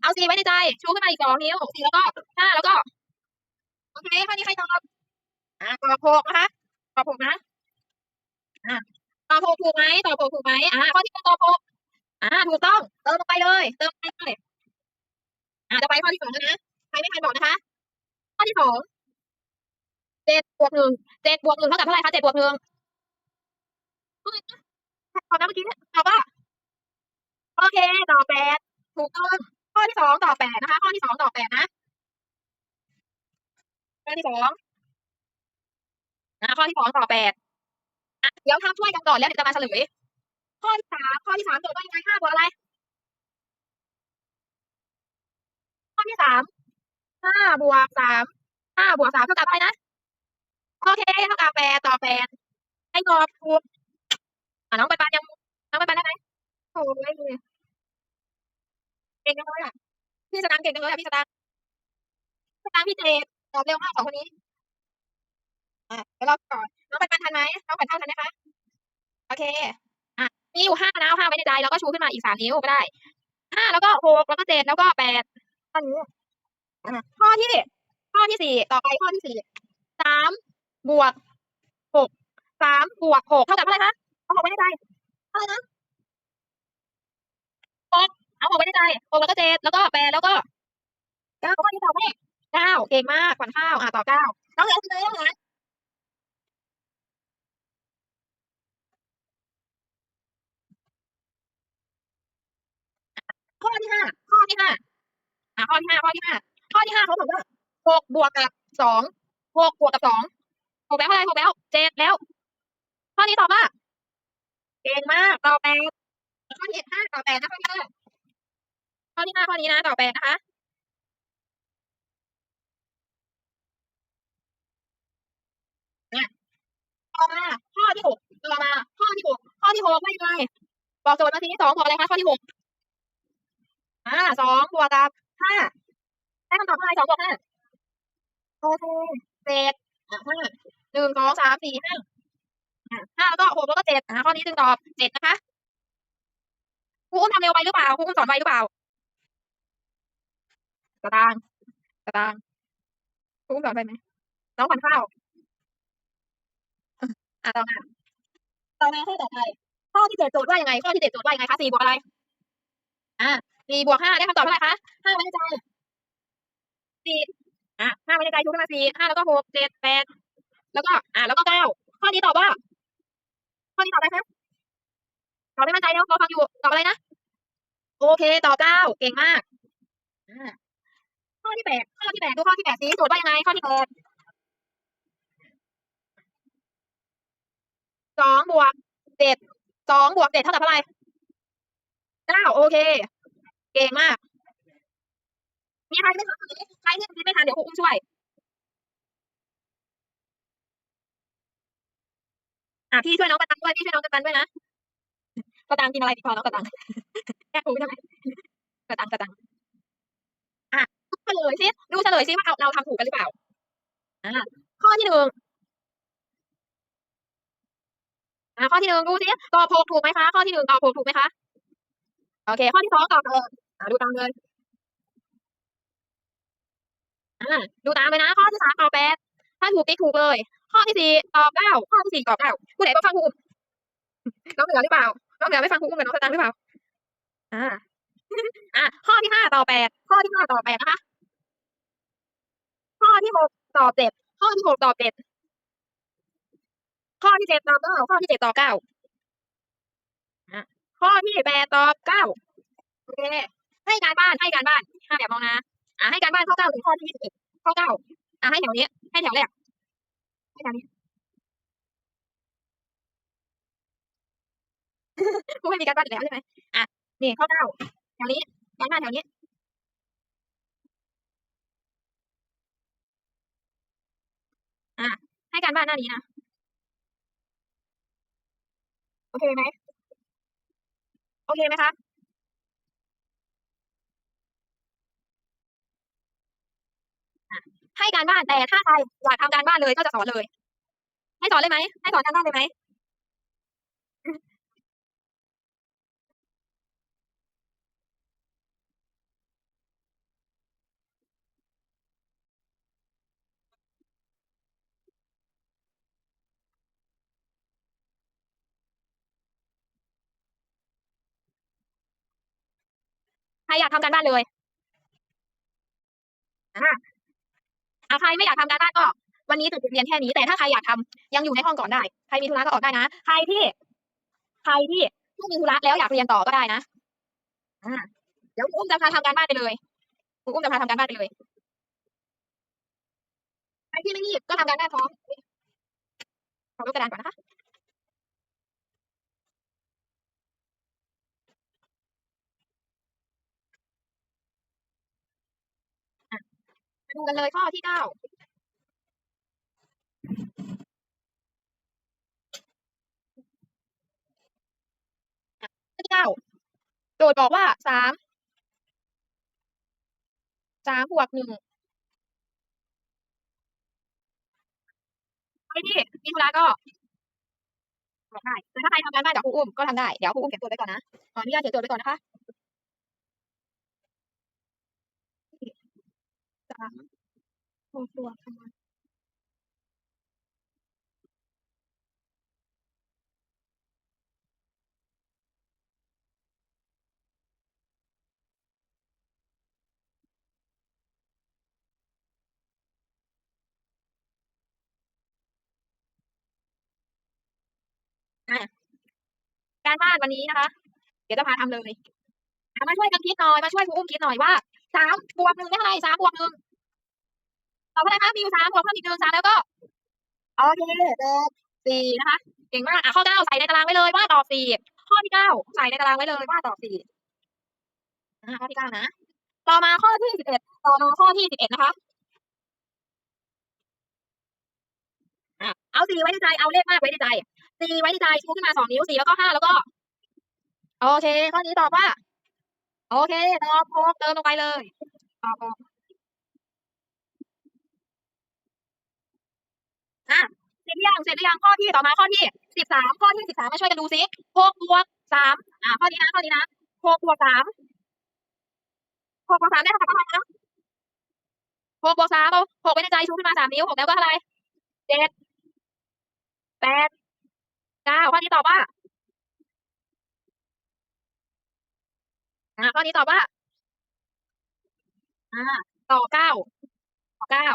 เอาสี่ไว้ในใจ ชูขึ้นมาอีกสองนิ้วสี่แล้วก็ห้าแล้วก็ โอเคข้อนี้ใครตอบ อ่าตอบหกนะคะตอบหกนะ อ่าตอบหกถูกไหมตอบหกถูกไหมอ่าข้อที่หนึ่งตอบหกอ่าถูกต้อง เติมลงไปเลย เติมไปเลยอ่าจะไปข้อที่สองแล้วนะ ใครไม่ทันบอกนะคะ ข้อที่สองเจ็ดบวกหนึ่งเจ็ดบวกหนึ่งเท่ากับเท่าไหร่คะเจ็ดบวกหนึ่งเท่าไหร่นะตอบนะเมื่อกี้ตอบว่าโอเคตอบแปดถูกต้อง ข้อที่สองต่อแปดนะคะ ข้อที่สองต่อแปดนะ ข้อที่สองอ่าข้อที่สองต่อแปดอะเดี๋ยวทำช่วยกันก่อนแล้วเดี๋ยวจะมาเฉลย ข้อที่สามข้อที่สามโจทย์ว่ายังไงห้าบวกอะไร ข้อที่สามห้าบวกสามห้าบวกสามเท่ากับอะไรนะโอเคเท่ากับแปดต่อแปดให้ตอบถูกอะน้องปันปันยังน้องปันปันได้ไหมโอ้ย ก่งจังเลยอะพี่สตางค์เก่งจังเลยอะพี่สตางค์สตางค์พี่เจตอบเร็วมากสองคนนี้อะเดี๋ยวเราก่อนน้องปันปันทันไหมน้องปันเท่าทันไหมคะโอเคอะมีอยู่ห้านะเอาห้าไว้ในใจแล้วก็ชูขึ้นมาอีกสามนิ้วก็ได้ห้าแล้วก็หกแล้วก็เจ็ดแล้วก็แปดข้อนี้อะข้อที่ข้อที่สี่ต่อไปข้อที่สี่สามบวกหกสามบวกหกเท่ากับเท่าไหร่คะเอาหกไว้ในใจเท่าไหร่นะหกเอา หกไว้ใจหกแล้วก็เจ็ดแล้วก็แปดแล้วก็เก้าข้อที่ตอบแม่เก้าเก่งมากขวัญข้าวอะตอบเก้าน้องเหลือใช่ไหมน้องเหลือข้อที่ห้าข้อที่ห้าอะข้อที่ห้าข้อที่ห้าข้อที่ห้าเขาบอกว่าหกบวกกับสองหกบวกกับสองหกแล้วเท่าไรหกแล้วเจ็ดแล้ว ข้อนี้ตอบว่าเก่งมากตอบแปดข้อที่เจ็ดห้าตอบแปดนะข้อที่ห้า ข้อที่ห้าข้อนี้นะต่อบแปนะคะเนี่ยต่อมาข้อที่หกต่อมาข้อที่หกข้อที่หกไม่ไงบอกโจทย์มาทีสองบวกอะไรคะข้อที่หกอ่าสองบวกกับห้าได้คำตอบเท่าไหร่สองบวกห้าโอเคเศษอะห้าหนึ่งสองสามสี่ห้าห้าแล้วก็หกแล้วก็เจ็ดอะข้อนี้จึงตอบเจ็ดนะคะครูอุ้มทำเร็วไปหรือเปล่าครูอุ้มสอนไวหรือเปล่า สตางค์สตางค์ครูอุ้มสอนไปไหมน้องขวัญข้าวอะต่อมาต่อมาข้อต่อไปข้อที่เจ็ดโจทย์ว่ายังไง ข้อที่เจ็ดโจทย์ว่ายังไงคะสี่บวกอะไร อะสี่บวกห้าได้คำตอบเท่าไหร่คะห้าไว้ในใจสี่อะห้าไว้ในใจชูขึ้นมาสี่ห้าแล้วก็หกเจ็ดแปดแล้วก็ อะแล้วก็เก้าข้อนี้ตอบว่า ข้อนี้ตอบอะไรคะตอบไม่มั่นใจแล้วรอฟังอยู่ตอบอะไรนะโอเค ตอบเก้าเก่งมาก อที่แปดข้อที่แปดดูข้อที่แปดสิโจทย์ว่ายังไงข้อที่แปดสองบวกเจ็ดสองบวกเจ็ดเท่ากับเท่าไหร่เก้าโอเค เก่งมาก มีใครไม่ทันคนนี้ใครที่ไม่ทันเดี๋ยวครูอุ้มช่วยอะพี่ช่วยน้องกระตังด้วยพี่ช่วยน้องกระตังด้วยนะกระตังกินอะไรดีพอน้องกระตังแก้ครูใช่ไหมกระตังกระตัง ดูเฉลยซิว่าเราเราทำถูกกันหรือเปล่า อ่า ข้อที่หนึ่งอ่าข้อที่หนึ่งดูซิตอบถูกถูกไหมคะ ข้อที่หนึ่งตอบถูกถูกไหมคะ โอเค ข้อที่สองตอบเอออ่าดูตามเลยอ่าดูตามเลยนะ ข้อที่สามตอบแปดถ้าถูกติ๊กถูกเลย ข้อที่สี่ตอบเก้าข้อที่สี่ตอบเก้าผู้ใดต้องฟังครูอุ้มน้องเหนือหรือเปล่าน้องเหนือไม่ฟังครูอุ้มกับน้องสตางค์หรือเปล่า อ่า อ่าข้อที่ห้าตอบแปดข้อที่ห้าตอบแปดนะคะ ข้อที่หกตอบเจ็ดข้อที่หกตอบเจ็ดข้อที่เจ็ดตอบเก้าข้อที่เจ็ดตอบเก้าข้อที่แปดตอบเก้าโอเคให้การบ้านให้การบ้านห้าแบบมองนะอ่าให้การบ้านข้อเก้าถึงข้อที่ยี่สิบเอ็ดข้อเก้าอ่าให้แถวนี้ ให้แถวแรกให้แถวนี้กูไม่มีการบ้านอีกแล้วใช่ไหมอะนี่ข้อเก้าแถวนี้การบ้านแถวนี้ อะให้การบ้านหน้านี้นะ โอเคไหม โอเคไหมคะให้การบ้านแต่ถ้าใครอยากทำการบ้านเลยก็จะสอนเลย ให้สอนเลยไหมให้สอนการบ้านเลยไหม ครอยากทำการบ้านเลยอ่าอ่าใครไม่อยากทำการบ้านก็ วันนี้จุดเรียนแค่นี้ แต่ถ้าใครอยากทำยังอยู่ในห้องก่อนได้ ใครมีธุระก็ออกได้นะ ใครที่ ใครที่ไม่มีธุระแล้วอยากเรียนต่อก็ได้นะอ่าเดี๋ยวอุ้มจะพาทำการบ้านไปเลยอุ้มจะพาทำการบ้านไปเลยใครที่ไม่รีบก็ทำการบ้านพร้อมขอรูปกระดานก่อนนะคะ มาดูกันเลยข้อที่เก้าข้อที่เก้าโจทย์บอกว่าสามสามบวกหนึ่งใครที่มีธุระก็บอกได้แต่ถ้าใครทำการบ้านจากครูอุ้มก็ทำได้ เดี๋ยวครูอุ้มเขียนโจทย์ไว้ก่อนนะขออนุญาตเขียนโจทย์ไว้ก่อนนะคะ สามบวกบวคำนวณการบ้านวันนี้นะคะ เดี๋ยวจะพาทำเลยอะมาช่วยกันคิดหน่อย มาช่วยครูอุ้มคิดหน่อยว่าสามบวกหนึ่งได้เท่าไหร่สามบวกหนึ่ง อบเท่าไรคะมีอยู่สามบวกเพิ่มอีกหนึ่งสามแล้วก็โอเคจบสี่นะคะเก่งมากอะข้อเก้าใส่ในตารางไว้เลยว่าตอบสี่ข้อที่เก้าใส่ในตารางไว้เลยว่าตอบสี่อ่าข้อที่เก้านะต่อมาข้อที่สิบเอ็ดต่อมาข้อที่สิบเอ็ดนะคะอะเอาสี่ไว้ในใจเอาเลขมากไว้ในใจสี่ไว้ในใจชูขึ้นมาสองนิ้วสี่แล้วก็ห้าแล้วก็ โอเค ข้อนี้ตอบว่า โอเคตอบหกเติมลงไปเลยตอบหก อะเสร็จหรือยังเสร็จหรือยังข้อที่ต่อมาข้อที่สิบสามข้อที่สิบสามมาช่วยกันดูซิหกบวกสามอะข้อนี้นะข้อนี้นะหกบวกสามหกบวกสามได้เท่ากับเท่าไหร่นะหกบวกสามเอาหกไว้ในใจชูขึ้นมาสามนิ้วหกแล้วก็เท่าไหร่เจ็ดแปดเก้าข้อนี้ตอบว่าอ่าข้อนี้ตอบว่าอ่าต่อเก้าต่อเก้า